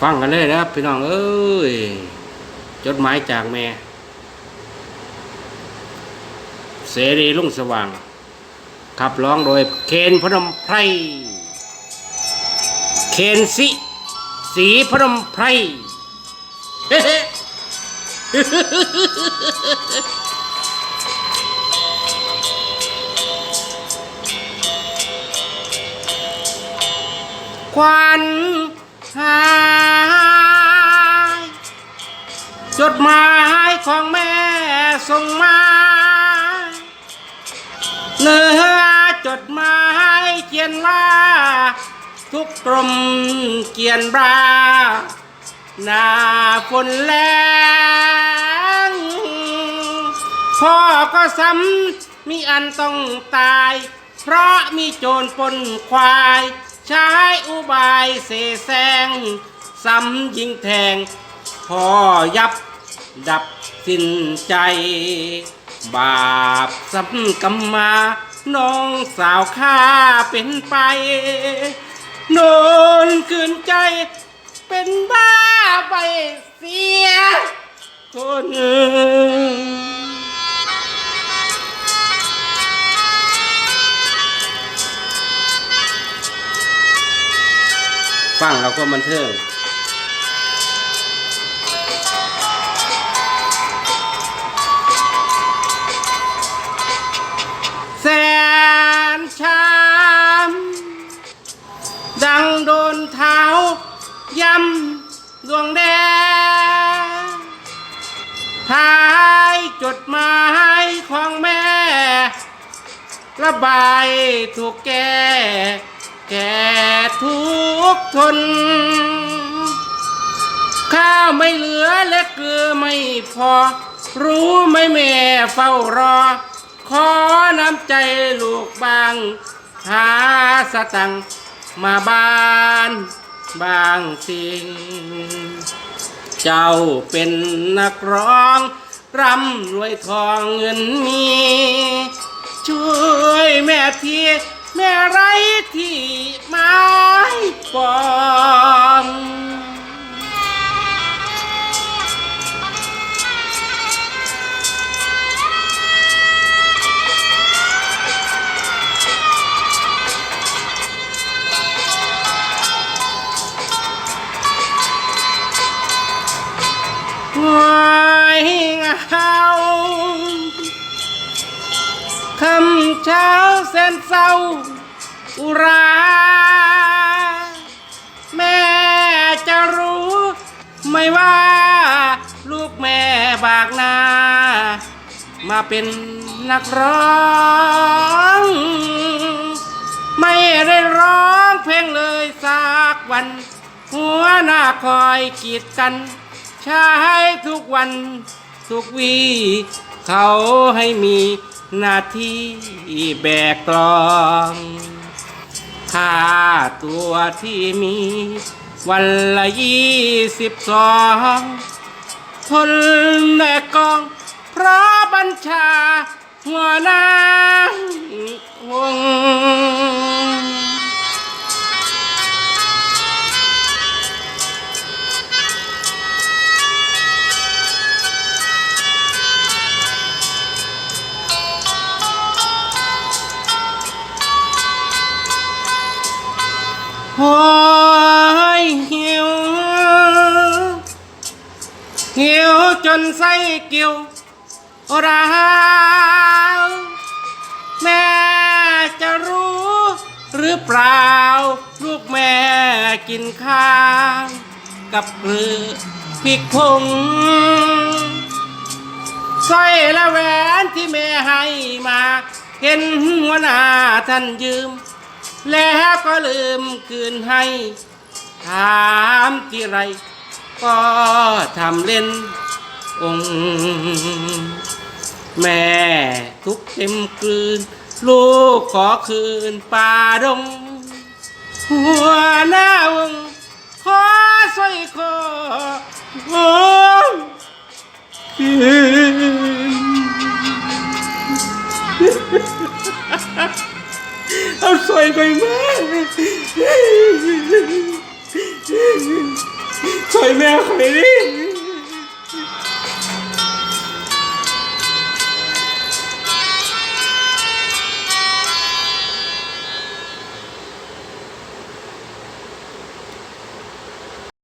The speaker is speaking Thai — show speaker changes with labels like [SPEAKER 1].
[SPEAKER 1] ฟังกันเลยนะครับพี่น้องเอ้ยจดหมายจากแม่ เสรีลุ่งสว่าง ขับร้องโดยเคนพนมไพรเคนสิสีพนมไพรควันหา จดหมายของแม่ส่งมาเนื้อจดหมายเขียนว่า ทุกกลมเกียนบราหน้าฝนแรงพ่อก็ซ้ำมีอันต้องตาย เพราะมีโจรปนควาย ใช้อุบายเสแสร้งซ้ำยิงแทงพ่อยับ ดับสิ้นใจ บาปซ้ำกำมา น้องสาวข้าเป็นไป โนนคืนใจ เป็นบ้าไปเสีย คนฟังเราก็บันเทิง ดวงแดงท้ายจดหมายของแม่ ระบายถูกแก่ แก่ทุกทน ข้าวไม่เหลือและเกลือไม่พอ รู้ไหมแม่เฝ้ารอ ขอน้ำใจลูกบาง หาสตังมาบ้าน บางสิ่ง เจ้าเป็นนักร้อง ร่ำรวยทองเงินมี ช่วยแม่ทีแม่ไรที่ไม้ปอ เหาคำเช้าแสนเศร้าอุรา แม่จะรู้ไม่ว่า ลูกแม่บากนา มาเป็นนักร้อง ไม่ได้ร้องเพลงเลยสักวัน หัวหน้าคอยกีดกัน ใช้ทุกวัน ทุกวี เขาให้มีหน้าที่แบกกลองค่าตัวที่มี วันละยี่สิบสองทนแม่กองเพราะบัญชา หัวหน้าวง อยหิวหิวจนไส้กิ่วร้าวแม่จะรู้หรือเปล่า ลูกแม่กินข้าวกับเกลือพริกผงสร้อยและแหวนที่แม่ให้มา เห็นหัวหน้าท่านยืม แล้วก็ลืมคืนให้ ถามที่ไร ก็ทำเล่น องค์แม่ทุกเต็มกลืน ลูกขอคืนป่าดง หัวหน้าวงขอสร้อยคอ เอ